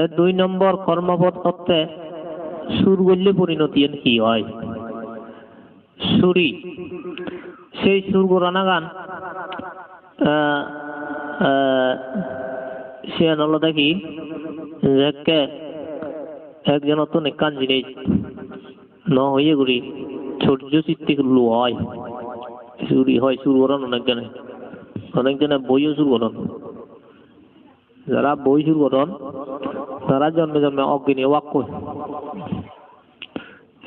তে দুই নম্বর কর্মপদ করতে সুর করলে পরিণতি কি হয়? সুরি। সেই সুর গোরানা গান সে হলো দেখি একজন তো নেকান জিনিস ন হইয়ে ঘুরি সূর্য চিত্তে গুলো হয়। চুরি হয় সুর করান অনেকজনে। অনেকজনে বইও সুর করান যারা বই সুর করান তারা জন্মে জন্মে অজ্ঞানী ওয়াক্য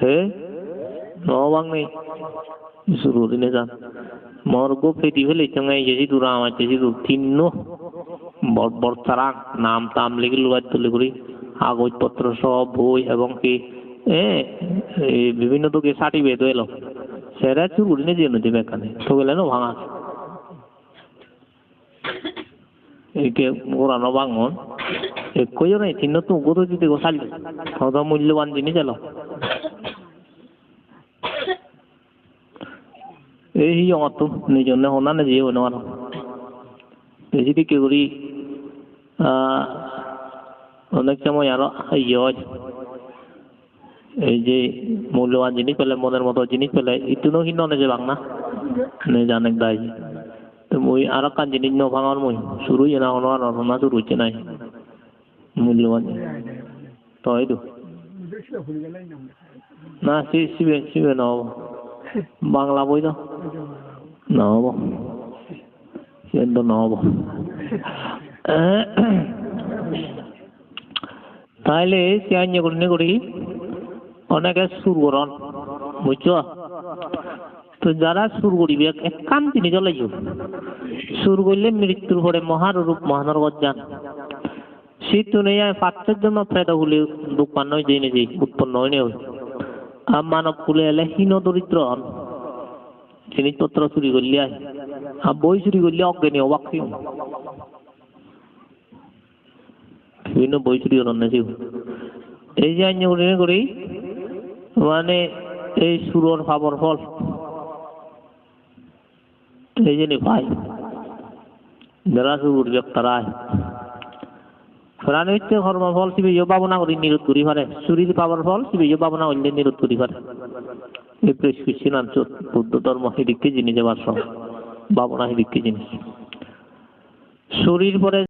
হে? নবাং নেই। শুরু, দিনে যান মর্গ ফেটি ফেলে চঙ্গাই যেছি দূর আমার যেছি দূর তিন্ন বর বর তারাং নাম তাম লিখে লুয়ার তুলে করি। কাগজপত্র সব, বই এবং কি বিভিন্ন তোকে সার্টিফিকেট এলো। সেরা চুর উড়িনে দিয়ে নদী এখানে তো গেলে না ভাঙা একে ওরানো ভাঙন একই জন তিন্ন তো উগো তো দিতে গোসাল সদা মূল্যবান জিনিস এলো। এই অত নিজনে হনা না যে হনো আর বেশি দিকে করি? অনেক সময় আরও ইয়ে এই যে মূল্যবান জিনিস পেলে, মনের মতো জিনিস পেলে, ইতুনো অনেক যে বাংলা নে জানে দায় তো মই আর কান জিনিস ন ভাঙার মই শুরু না হনো আর না শুরু হচ্ছে নাই। মূল্যবান। তো এই তো। না, সি, সিবে সিবে নহব বাংলা বই তো। নহব কিন্তু নহব তাইলে সে আইন করি করি, অনেকে সুর করন বুঝছ? তো যারা সুর করিবে একান তিনি চলাই সুর করলে মৃত্যুর পরে মহারূপ মহানরগত যান। নয় যে নিজে উৎপন্ন হয় নেই আর মানব কুলে এলে হীন দরিদ্র জিনিসপত্র চুরি করলে আয় আর বই চুরি করলে অজ্ঞানী অবাক বিভিন্ন বই চুরি করেন না এই যে আইন করি মানে এই সুরর ফাবর ফল এই জন্য ভাই যারা সুর তারা ফেরানি হচ্ছে কর্মফল শিবে ইয় ভাবনা করি নিরোধ করি পারে চুরির পাবার ফল, শিবে ইয় ভাবনা করলে নিরোধ করি পারে এই প্রেসক্রিপশন বুদ্ধ ধর্ম হিদিককে জিনিস যাবার সব? ভাবনা হিদিককে জিনিস? শরীর পরে